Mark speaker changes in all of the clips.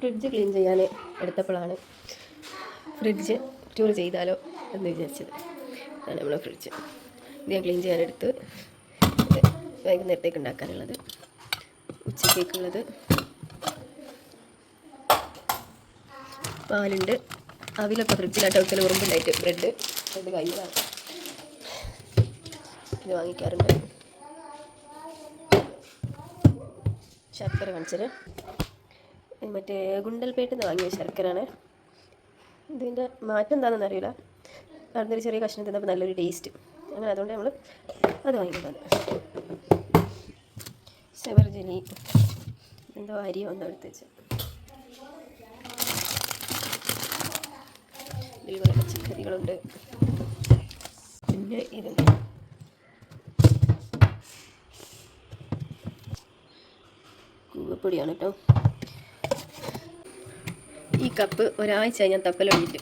Speaker 1: Fridge clean ചെയ്യാൻ എടുത്തപ്പോഴാണ് fridge tour ചെയ്താലോ എന്ന് വിചാരിച്ചത്. അതാണ് നമ്മളെ ഫ്രിഡ്ജ്. ഇത് ഞാൻ ക്ലീൻ ചെയ്യാനെടുത്ത് വൈകുന്നേരത്തേക്ക് ഉണ്ടാക്കാനുള്ളത്. ഉച്ചത്തേക്കുള്ളത് പാലുണ്ട്. അവിലൊക്കെ ഫ്രിഡ്ജിലായിട്ട് വെക്കൽ ഉറുമ്പുണ്ടായിട്ട് ബ്രെഡ് ബ്രെഡ് കഴിഞ്ഞതാണ്. ഇത് വാങ്ങിക്കാറുണ്ട്. ശർക്കര കാണിച്ചത് മറ്റേ ഗുണ്ടൽപേട്ടിൽ നിന്ന് വാങ്ങിയ ശർക്കരയാണ്. ഇതിന്റെ മാറ്റം എന്താണെന്ന് അറിയില്ല. അവിടുന്ന് ചെറിയ കഷ്ണം തിന്നപ്പോൾ നല്ലൊരു ടേസ്റ്റ് അങ്ങനെ അതുകൊണ്ട് നമ്മൾ അത് വാങ്ങിക്കുന്നത് സെവർ എന്തോ അരിയോ ഒന്നും എടുത്ത് വെച്ച്. പച്ചക്കറികളുണ്ട്. പിന്നെ ഇതുണ്ട് കൂവപ്പൊടിയാണ് കേട്ടോ. കപ്പ് ഒരാഴ്ച ഞാൻ തപ്പൽ തുടങ്ങിയിട്ട്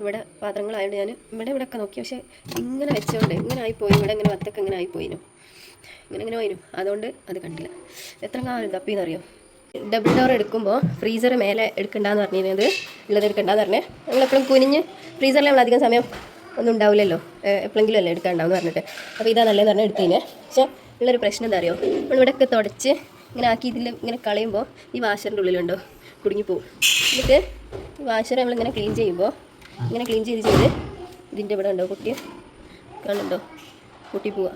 Speaker 1: ഇവിടെ പാത്രങ്ങളായതുകൊണ്ട് ഞാൻ ഇവിടെ ഇവിടെ ഒക്കെ നോക്കി. പക്ഷേ ഇങ്ങനെ വെച്ചുകൊണ്ട് ഇങ്ങനെ ആയിപ്പോയി. ഇവിടെ ഇങ്ങനെ വത്തൊക്കെ ഇങ്ങനെ ആയിപ്പോയിനു. ഇങ്ങനെ ഇങ്ങനെ പോയിനു. അതുകൊണ്ട് അത് കണ്ടില്ല. എത്ര കാലം തപ്പിന്നറിയോ? ഡബിൾ ഡോർ എടുക്കുമ്പോൾ ഫ്രീസർ മേലെ എടുക്കണ്ടെന്ന് പറഞ്ഞിരുന്നത്. ഉള്ളത് എടുക്കണ്ടെന്ന് പറഞ്ഞേ. നമ്മളെപ്പോഴും കുനിഞ്ഞ് ഫ്രീസറിൽ നമ്മൾ അധികം സമയം ഒന്നും ഉണ്ടാവില്ലല്ലോ. എപ്പോഴെങ്കിലും അല്ലേ എടുക്കാണ്ടാവെന്ന് പറഞ്ഞിട്ട്. അപ്പോൾ ഇതാ നല്ലതെന്ന് പറഞ്ഞാൽ എടുത്തതിന് പക്ഷേ ഉള്ളൊരു പ്രശ്നം എന്താ അറിയോ? നമ്മൾ ഇവിടെയൊക്കെ തുടച്ച് ഇങ്ങനെ ആക്കി ഇതിൽ ഇങ്ങനെ കളയുമ്പോൾ ഈ വാഷറിന്റെ ഉള്ളിലുണ്ടോ? കുടുങ്ങിപ്പോവും. എന്നിട്ട് വാഷർ നമ്മളിങ്ങനെ ക്ലീൻ ചെയ്യുമ്പോൾ ഇങ്ങനെ ക്ലീൻ ചെയ്ത് ചെയ്ത് ഇതിന്റെ ഇവിടെ ഉണ്ടോ കുട്ടി? കാണുന്നുണ്ടോ? കുട്ടി പോവുക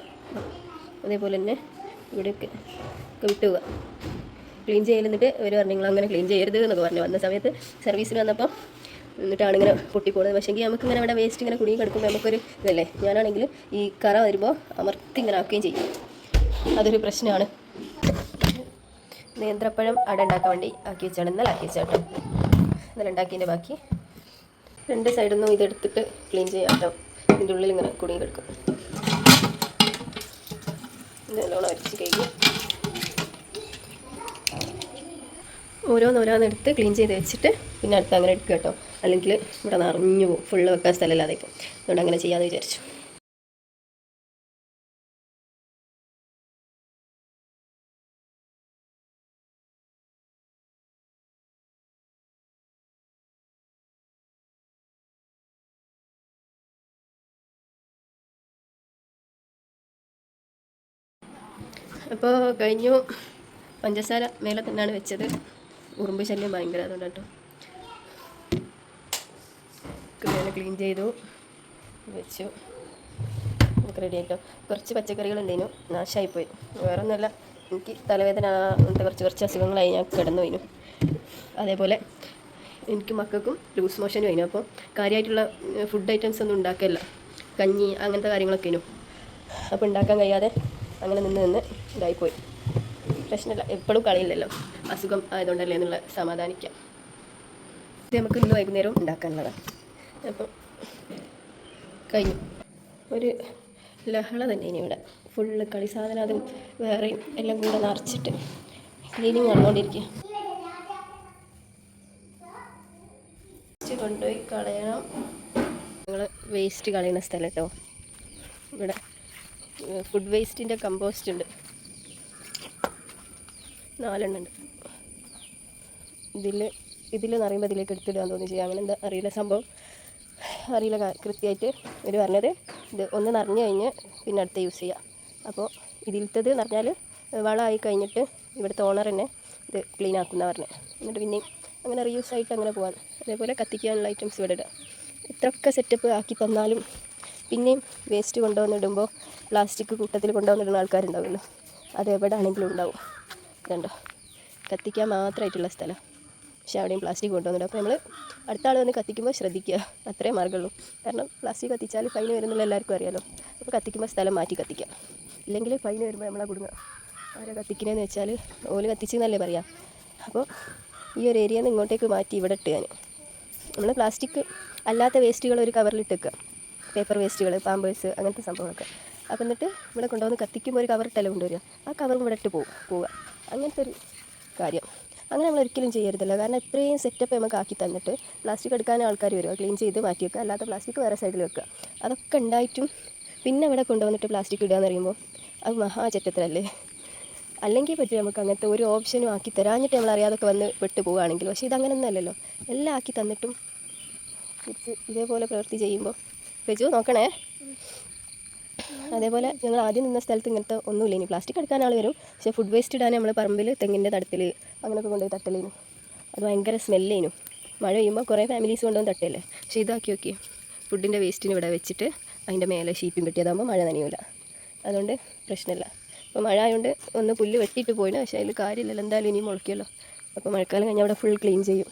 Speaker 1: അതേപോലെ തന്നെ ഇവിടെയൊക്കെ ഒക്കെ വിട്ട് പോവുക ക്ലീൻ ചെയ്യലെന്നിട്ട് അവർ പറഞ്ഞു നിങ്ങൾ അങ്ങനെ ക്ലീൻ ചെയ്യരുത് എന്നൊക്കെ പറഞ്ഞു. വന്ന സമയത്ത് സർവീസിൽ വന്നപ്പോൾ എന്നിട്ടാണ് ഇങ്ങനെ പൊട്ടിപ്പോകുന്നത് പക്ഷേ നമുക്ക് ഇങ്ങനെ ഇവിടെ വേസ്റ്റ് ഇങ്ങനെ കുടുങ്ങി കിടക്കുമ്പോൾ നമുക്കൊരു ഇതല്ലേ? ഞാനാണെങ്കിൽ ഈ കറ വരുമ്പോൾ അമർത്തി ഇങ്ങനെ ആക്കുകയും ചെയ്യും. അതൊരു പ്രശ്നമാണ്. നേന്ത്രപ്പഴം അട ഉണ്ടാക്കാൻ വേണ്ടി ആക്കി വെച്ചാണ് ഇന്നലെ ആക്കി വെച്ചാട്ടോ ഇന്നലെ ബാക്കി. രണ്ട് സൈഡിൽ നിന്നും ഇതെടുത്തിട്ട് ക്ലീൻ ചെയ്യാട്ടോ ഇതിന്റെ ഉള്ളിൽ ഇങ്ങനെ കുടുങ്ങി കിടക്കും. നല്ലോണം അരിച്ച് കഴിക്കും ഓരോന്നോരോന്ന് എടുത്ത് ക്ലീൻ ചെയ്ത് വെച്ചിട്ട് പിന്നെ അടുത്ത് അങ്ങനെ എടുക്കുക കേട്ടോ. അല്ലെങ്കിൽ ഇവിടെ നിറഞ്ഞു പോകും. ഫുള്ള് വെക്കാൻ സ്ഥലമില്ലാതെ ഇപ്പം അതുകൊണ്ട് അങ്ങനെ ചെയ്യാമെന്ന് വിചാരിച്ചു. അപ്പോൾ കഴിഞ്ഞു. പഞ്ചസാര മേലെ തന്നെയാണ് വെച്ചത്. ഉറുമ്പ് ശല്യം ഭയങ്കര അതുകൊണ്ട് കേട്ടോ മേലെ ക്ലീൻ ചെയ്തു. വെച്ചു. നമുക്ക് റെഡി ആയിട്ടോ. കുറച്ച് പച്ചക്കറികൾ ഉണ്ടായിരുന്നു. നാശമായിപ്പോയി വേറെ ഒന്നുമല്ല എനിക്ക് തലവേദന അങ്ങനത്തെ കുറച്ച് കുറച്ച് അസുഖങ്ങളായി. ഞാൻ കിടന്നു പോയിനു. അതേപോലെ എനിക്ക് മക്കൾക്കും ലൂസ് മോഷനും അതിനും അപ്പോൾ കാര്യമായിട്ടുള്ള ഫുഡ് ഐറ്റംസ് ഒന്നും ഉണ്ടാക്കില്ല കഞ്ഞി അങ്ങനത്തെ കാര്യങ്ങളൊക്കെ അപ്പോൾ ഉണ്ടാക്കാൻ കഴിയാതെ അങ്ങനെ നിന്ന് നിന്ന് ഇതായിപ്പോയി. പ്രശ്നമില്ല. എപ്പോഴും കളിയില്ലല്ലോ. അസുഖം ആയതുകൊണ്ടല്ലേ എന്നുള്ള സമാധാനിക്കാം. ഇത് നമുക്ക് ഇന്ന് വൈകുന്നേരം ഉണ്ടാക്കാനുള്ളതാണ്. അപ്പം കഴിഞ്ഞു. ഒരു ലഹള തന്നെ ഇനി ഇവിടെ. ഫുള്ള് കളി സാധനം അതും വേറെയും എല്ലാം കൂടെ നിറച്ചിട്ട്. ക്ലീനിങ് നടന്നുകൊണ്ടിരിക്കുക. കൊണ്ടുപോയി കളയണം. ഞങ്ങൾ വേസ്റ്റ് കളയുന്ന സ്ഥലം കേട്ടോ. ഇവിടെ. ഫുഡ് വേസ്റ്റിന്റെ കമ്പോസ്റ്റ് ഉണ്ട്. നാലെണ്ണം ഉണ്ട്. ഇതിൽ ഇതിൽ നിറയുമ്പോൾ ഇതിലേക്ക് എടുത്തിടാൻ തോന്നി ചെയ്യാം. അങ്ങനെ എന്താ അറിയില്ല സംഭവം. അറിയില്ല കൃത്യമായിട്ട് ഇവർ പറഞ്ഞത്. ഇത് ഒന്ന് നിറഞ്ഞു കഴിഞ്ഞ് പിന്നെ അടുത്ത് യൂസ് ചെയ്യാം. അപ്പോൾ ഇതിലത്തത് നിറഞ്ഞാൽ വളമായി കഴിഞ്ഞിട്ട് ഇവിടുത്തെ ഓണർ തന്നെ ഇത് ക്ലീൻ ആക്കുന്ന പറഞ്ഞത് എന്നിട്ട് പിന്നെ അങ്ങനെ റീയൂസ് ആയിട്ട് അങ്ങനെ പോകാം അതേപോലെ കത്തിക്കാനുള്ള ഐറ്റംസ് ഇവിടെ ഇടാം. എത്രയൊക്കെ സെറ്റപ്പ് ആക്കി തന്നാലും പിന്നെയും വേസ്റ്റ് കൊണ്ടുവന്നിടുമ്പോൾ പ്ലാസ്റ്റിക് കൂട്ടത്തിൽ കൊണ്ടുവന്നിടുന്ന ആൾക്കാരുണ്ടാവുമല്ലോ. അത് എവിടെ ആണെങ്കിലും ഉണ്ടാവും. ഇതുണ്ടോ കത്തിക്കാൻ മാത്രമായിട്ടുള്ള സ്ഥലം. പക്ഷേ അവിടെയും പ്ലാസ്റ്റിക് കൊണ്ടുവന്നിടും. അപ്പോൾ നമ്മൾ അടുത്ത ആൾ വന്ന് കത്തിക്കുമ്പോൾ ശ്രദ്ധിക്കുക. അത്രേ മാർഗമുള്ളൂ. കാരണം പ്ലാസ്റ്റിക് കത്തിച്ചാൽ ഫൈൻ വരുന്നുള്ള എല്ലാവർക്കും അറിയാമല്ലോ അപ്പോൾ കത്തിക്കുമ്പോൾ സ്ഥലം മാറ്റി കത്തിക്കുക ഇല്ലെങ്കിൽ ഫൈൻ വരുമ്പോൾ നമ്മളെ കുടുങ്ങുക ആരാ കത്തിക്കണേന്ന് വെച്ചാൽ ഓൽ കത്തിച്ചെന്നല്ലേ പറയാം. അപ്പോൾ ഈ ഒരു ഏരിയയിൽ നിന്ന് ഇങ്ങോട്ടേക്ക് മാറ്റി ഇവിടെ ഇട്ട് നമ്മൾ പ്ലാസ്റ്റിക് അല്ലാത്ത വേസ്റ്റുകൾ ഒരു കവറിലിട്ട് വെക്കുക. പേപ്പർ വേസ്റ്റുകൾ പാമ്പേഴ്സ് അങ്ങനത്തെ സംഭവങ്ങളൊക്കെ. അപ്പം എന്നിട്ട് ഇവിടെ കൊണ്ടുവന്ന് കത്തിക്കുമ്പോൾ ഒരു കവർ ഇട്ടല്ലേ കൊണ്ടുവരിക. ആ കവറും ഇവിടെ ഇട്ട് പോകും പോവുക. അങ്ങനത്തെ ഒരു കാര്യം. അങ്ങനെ നമ്മൾ ഒരിക്കലും ചെയ്യരുതല്ലോ. കാരണം ഇത്രയും സെറ്റപ്പ് നമുക്ക് ആക്കി തന്നിട്ട് പ്ലാസ്റ്റിക് എടുക്കാൻ ആൾക്കാർ വരിക ക്ലീൻ ചെയ്ത് മാറ്റി വെക്കുക. അല്ലാത്ത പ്ലാസ്റ്റിക് വേറെ സൈഡിൽ വെക്കുക. അതൊക്കെ ഉണ്ടായിട്ടും പിന്നെ ഇവിടെ കൊണ്ടുവന്നിട്ട് പ്ലാസ്റ്റിക് ഇടുക എന്ന് പറയുമ്പോൾ അത് മഹാചറ്റത്തിലല്ലേ? അല്ലെങ്കിൽ പറ്റും നമുക്ക് അങ്ങനത്തെ ഒരു ഓപ്ഷനും ആക്കി തരാഞ്ഞിട്ട് നമ്മൾ അറിയാതൊക്കെ വന്ന് പെട്ട് പോവുകയാണെങ്കിൽ. പക്ഷേ ഇതങ്ങനൊന്നും അല്ലല്ലോ. എല്ലാം ആക്കി തന്നിട്ടും ഇതേപോലെ പ്രവൃത്തി ചെയ്യുമ്പോൾ വെച്ചു നോക്കണേ. അതേപോലെ ഞങ്ങൾ ആദ്യം നിന്ന സ്ഥലത്ത് ഇങ്ങനത്തെ ഒന്നുമില്ല. ഇനി പ്ലാസ്റ്റിക് എടുക്കാൻ ആൾ വരും. പക്ഷേ ഫുഡ് വേസ്റ്റ് ഇടാൻ നമ്മൾ പറമ്പിൽ തെങ്ങിന്റെ തടത്തിൽ അങ്ങനെയൊക്കെ കൊണ്ടുപോയി തട്ടലേനു. അത് ഭയങ്കര സ്മെല്ലേനു മഴ പെയ്യുമ്പോൾ കുറേ ഫാമിലീസ് കൊണ്ടുവന്ന് തട്ടല്ലേ? പക്ഷേ ഇതാക്കി നോക്കി ഫുഡിന്റെ വേസ്റ്റിന് ഇവിടെ വെച്ചിട്ട് അതിന്റെ മേലെ ഷീറ്റും കെട്ടിയതാകുമ്പോൾ മഴ നനയൂല. അതുകൊണ്ട് പ്രശ്നമില്ല അപ്പോൾ മഴ ആയതുകൊണ്ട് ഒന്ന് പുല്ല് വെട്ടിയിട്ട് പോയിന് പക്ഷേ അതിൽ കാര്യമില്ലല്ലോ. എന്തായാലും ഇനി മുളയ്ക്കുമല്ലോ അപ്പോൾ മഴക്കാലം കഴിഞ്ഞാൽ അവിടെ ഫുൾ ക്ലീൻ ചെയ്യും.